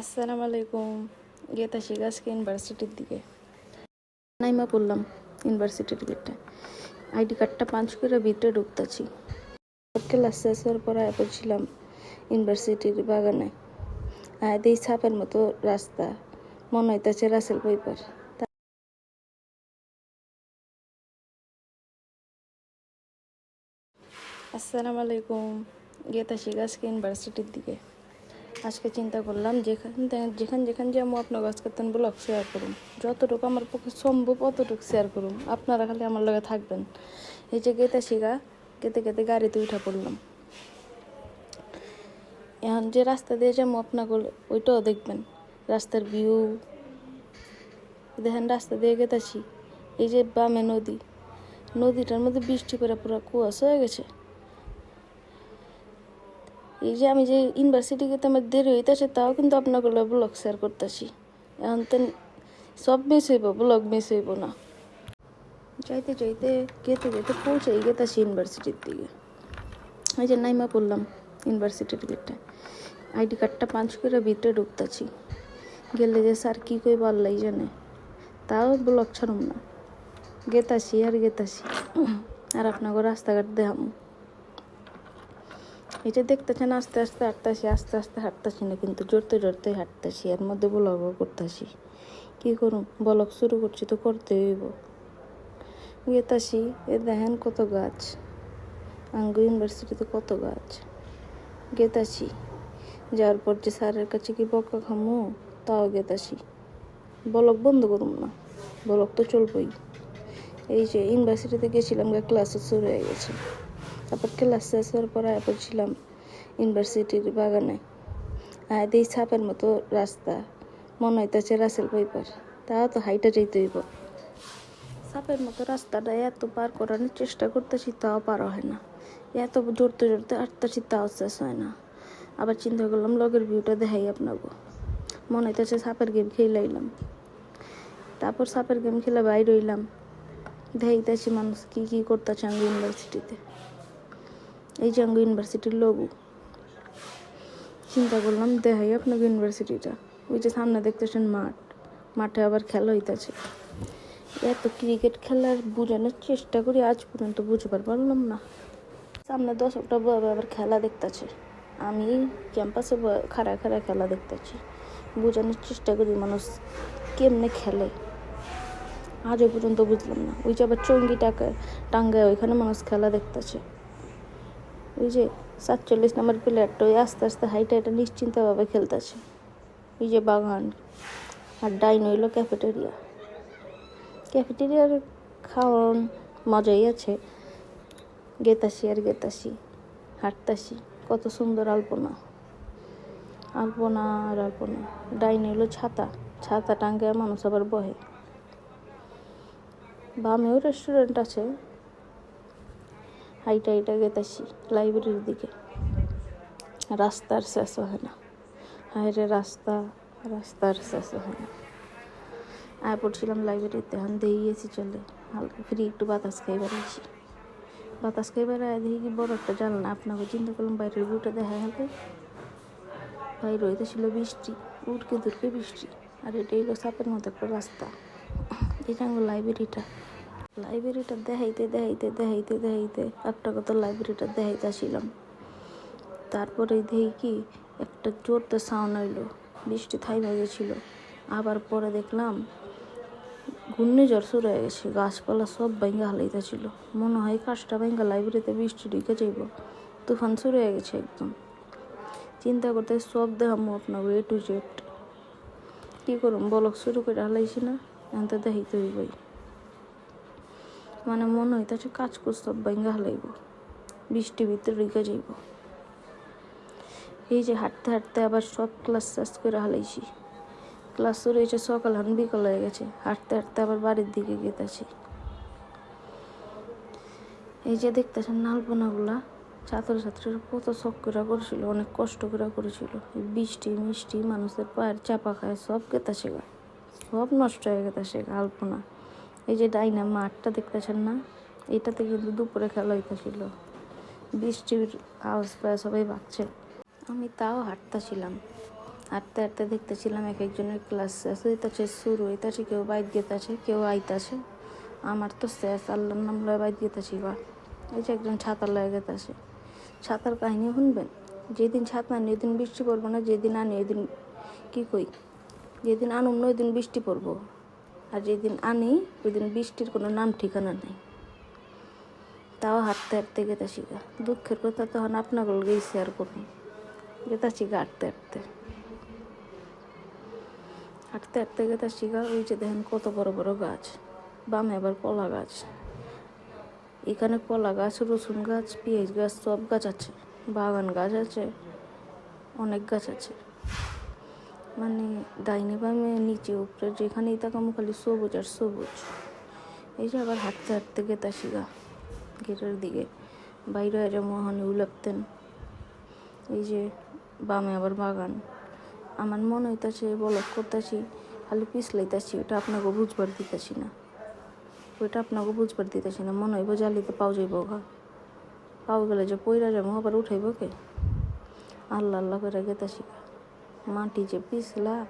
আসসালামু আলাইকুম। গেতাছি আজকে ইউনিভার্সিটির দিকে। নাইমা পড়লাম ইউনিভার্সিটির গেটটা আইডি কার্ডটা পাঞ্চ করে ভিতরে ঢুকতেছি। ক্লাস শেষ পর আয়া পড়ছিলাম ইউনিভার্সিটির বাগানে আয় দিই ছাপের মতো রাস্তা, মনে হইতেছে রাসেল পাইপার আসসালামু আলাইকুম। গেতাছি আজকে ইউনিভার্সিটির দিকে। আজকে চিন্তা করলাম, যেখান যেখান যেখান যাব আপনার কাজ তেন ব্লগ শেয়ার করুন যতটুকু আমার পক্ষে সম্ভব অতটুকু শেয়ার করুন আপনারা খালি আমার লগে থাকবেন। এই যে গেতে শিখা গেতে গেতে গাড়িতে উঠা পড়লাম। এখন যে রাস্তা দিয়ে যাব, আপনাকে ওইটাও দেখবেন। রাস্তার ভিউ দেখেন রাস্তা দিয়ে গেতেছি এই যে বামে নদী। নদীটার মধ্যে বৃষ্টি করে পুরো কুয়াশা হয়ে গেছে। এই যে আমি যে ইউনিভার্সিটি গেতে আমার দেরি হইতেছে, তাও কিন্তু আপনাকে ব্লগ শেয়ার করতেছি। এখন তো সব মিস হইব ব্লগ মিস হইব না। যাইতে যাইতে গেতে গেতে পৌঁছাই গেতাছি ইউনিভার্সিটির দিকে। এই যে নাইমা পড়লাম ইউনিভার্সিটির গেটটা আইডি কার্ডটা পাঞ্চ করে ভিতরে ঢুকতেছি। গেলে যে স্যার কী কই পারলাই জানে। তাও ব্লগ ছাড়ুম না। গেতাছি আর গেতাছি আর আপনাকে রাস্তাঘাট দেখামু। এটা দেখতেছেন আস্তে আস্তে হাঁটতেছি, আস্তে আস্তে হাঁটতেছি না, কিন্তু জোরতে জোরতে হাঁটতেছি, এর মধ্যে ব্লগও করতেছি। কী করুন ব্লগ শুরু করছি তো করতে হইব। গেতাছি, এ দেখেন কত গাছ। আঙ্গু ইউনিভার্সিটিতে কত গাছ। গেতাছি, যাওয়ার পর যে স্যারের কাছে কি বকা খামু? তাও গেতাছি। ব্লগ বন্ধ করুন না ব্লগ তো চলবই। এই যে ইউনিভার্সিটিতে গেছিলাম ক্লাসও শুরু হয়ে গেছে। তারপর ক্লাস শেষ হওয়ার পর আয়া পড়ছিলাম ইউনিভার্সিটির বাগানে। আয় দিই ছাপের মতো রাস্তা। মনে হইতেছে রাসেল পাইপার তাও তো হাইটা যেতে হইব। সাপের মতো রাস্তাটা এত পার করানোর চেষ্টা করতেছি, তাও পার হয় না। এত জোরতে জোরতে হাঁটতেছি তাও শেষ হয় না। আবার চিন্তা করলাম, লগের ভিউটা দেখাই আপনাকে মনে হইতেছে সাপের গেম খেলাইলাম তারপর সাপের গেম খেলে বাইর হইলাম। দেখাইতেছি মানুষ কী কী করতেছে আঙ্গু ইউনিভার্সিটিতে এই যে আঙ্গু ইউনিভার্সিটির লোগো চিন্তা করলাম, দেখাই আপনাকে ইউনিভার্সিটিটা ওই যে সামনে দেখতেছেন মাঠ। মাঠে আবার খেলা হইতেছে। এত ক্রিকেট খেলার বোঝানোর চেষ্টা করি, আজ পর্যন্ত বুঝবার পারলাম না। সামনে দশকটা বয় আবার খেলা দেখতেছে। আমি ক্যাম্পাসে খাড়া খাড়া খেলা দেখতেছি। বোঝানোর চেষ্টা করি মানুষ কেমনে খেলে। আজও পর্যন্ত বুঝলাম না। ওই যে আবার চঙ্গি টাকা টাঙ্গায় ওইখানে মানুষ খেলা দেখতেছে। ওই যে সাতচল্লিশ নম্বর প্লেয়ারটা ওই আস্তে আস্তে হাইটা এটা নিশ্চিন্তভাবে খেলতেছে। ওই যে বাগান আর ডাইন হইল ক্যাফেটেরিয়া ক্যাফেটেরিয়ার খাওয়ান মজাই আছে। গেতাসি আর গেতাসি, হাঁটতাসি, কত সুন্দর আলপনা। আলপনা আর আলপনা। ডাইন হইল ছাতা ছাতা টাঙ্গায় মানুষ আবার বহে। বামেও রেস্টুরেন্ট আছে। হাইটা হাইটা গেতাছি লাইব্রেরির দিকে। রাস্তার শেষ হয় না। হায়রে রাস্তা, রাস্তার শেষ হয় না। আয় পড়ছিলাম লাইব্রেরিতে এখন দিয়েছি চলে। হালকা ফ্রি একটু বাতাস খাই বেড়াইছি বাতাস খাই বেড়ায় দেখি বড় একটা জানলা আপনাকে চিন্তা করলাম বাইরের ভিউটা দেখা হবে বাইরে হইতেছিল বৃষ্টি উঠকে দূরকে বৃষ্টি। আর এটা হলো সাপের মতো একটা রাস্তা। এটা লাইব্রেরিটা। লাইব্রেরিটা দেখাইতে দেখাইতে দেখাইতে দেখাইতে একটা কথা লাইব্রেরিটা দেখাইতে আসিলাম। তারপরে দেখি কি একটা জোরতে সাউন্ড হইল, বৃষ্টি থাইমা গেছিল আবার পরে দেখলাম ঘূর্ণিঝড় শুরু হয়ে গেছে, গাছপালা সব ভেঙে হালাইতেছিল মনে হয় কাজটা ভেঙে লাইব্রেরিতে বৃষ্টি ঢুকে যাইব। তুফান শুরু হয়ে গেছে একদম। চিন্তা করতে সব দেখামো আপনার এ টু জেড কী করুন বলক শুরু করে হালাইছি না এখন তো দেখাইতে হইবই। মানে মনে হইতেছে কাজ করে সব ভেঙে হালাইব বৃষ্টি ভিতরে ঢুকে যাইব। এই যে হাঁটতে হাঁটতে আবার সব ক্লাস শেষ করে হালাইছি ক্লাস শুরু হয়েছে সকাল এখন বিকাল হয়ে গেছে, হাঁটতে হাঁটতে আবার বাড়ির দিকে গেতেছি। এই যে দেখতেছেন নালপনাগুলা, ছাত্রছাত্রীরা কত শখ করে করেছিল, অনেক কষ্ট করে করেছিল। বৃষ্টি মিষ্টি মানুষের পায়ের চাপা খায়, সব গেতাছে গা। সব নষ্ট হয়ে গেছে আলপনা। এই যে ডাইনা মাঠটা দেখতেছেন না? এটাতে কিন্তু দুপুরে খেলা হইতেছিল। বৃষ্টির আওয়াজ পায় সবাই ভাগছে আমি তাও হাঁটতেছিলাম। হাঁটতে হাঁটতে দেখতেছিলাম এক একজনের ক্লাস আছে এটাছে শুরু এটাছে কেউ বাইক গেতাছে, কেউ আইতাছে। আমার তো শেষ, আল্লাহর নাম লয় বাইক গেতাছি বা এই যে একজন ছাতার লয়ে গেতাছে। ছাতার কাহিনী শুনবেন? যেদিন ছাত আনি, ওই দিন বৃষ্টি পড়ব না, যেদিন আনি, ওই দিন কী কই? যেদিন আনুম না, ওই দিন বৃষ্টি পড়ব। আর যেদিন আনি ওই দিন বৃষ্টির কোনো নাম ঠিকানা নেই। তাও হাঁটতে হাঁটতে গেতাছি গা দুঃখের কথা তখন আপনাগুলো গেছি আর করুন। গেতাছি গা হাঁটতে হাঁটতে। হাঁটতে হাঁটতে গেতাছি গা ওই যে দেখেন কত বড় বড় গাছ। বামে আবার কলা গাছ। এখানে কলা গাছ, রসুন গাছ, পেঁয়াজ গাছ, সব গাছ আছে। বাগান গাছ আছে, অনেক গাছ আছে। মানে ডাইনে বামে, নিচে উপরে, যেখানেই তাকামো খালি সবুজ আর সবুজ। এই যে আবার হাঁটতে হাঁটতে গেতাছি গা গেটের দিকে। বাইরে যে মোহনে উলাপতেন। এই যে বামে আবার বাগান। আমার মনে হইতাছে বলক করতেছি, খালি পিছলাইতাছি ওটা আপনাকে বুঝবার দিতেছি না। ওইটা আপনাকে বুঝবার দিতেছি না। মনে হইব জালিতে পাও যাইব ঘা পাও গেলে যে পইরা যাব, আবার উঠাইব কে? আল্লাহ আল্লাহ করে গেতাছি গা মাটি যে পিছলা,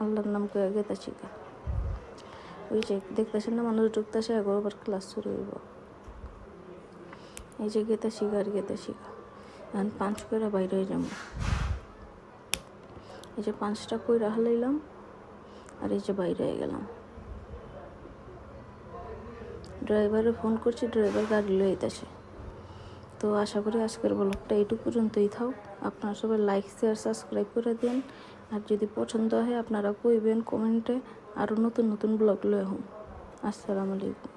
আল্লাহর নাম করে গেতাছি গা। ওই যে দেখতেছেন না, মানুষ ঢুকতেছে একবার আবার ক্লাস শুরু হইব। এই যে গেতা শিখা আর গেতা শিখা এখন পাঁচ করে বাইরে হয়ে যাব। এই যে পাঁচটা কইরা হালাইলাম, আর এই যে বাইরে হয়ে গেলাম। ড্রাইভারে ফোন করছি, ড্রাইভার গাড়ি লয়ে আইতাছে। তো আশা করি আজকের ব্লগটা এইটুকু পর্যন্তই থাও। আপনারা সবাই লাইক শেয়ার সাবস্ক্রাইব করে দিন। আর যদি পছন্দ হয়, আপনারা কইবেন কমেন্টে আরও নতুন নতুন ব্লগ লয়ে আসসালামু আলাইকুম।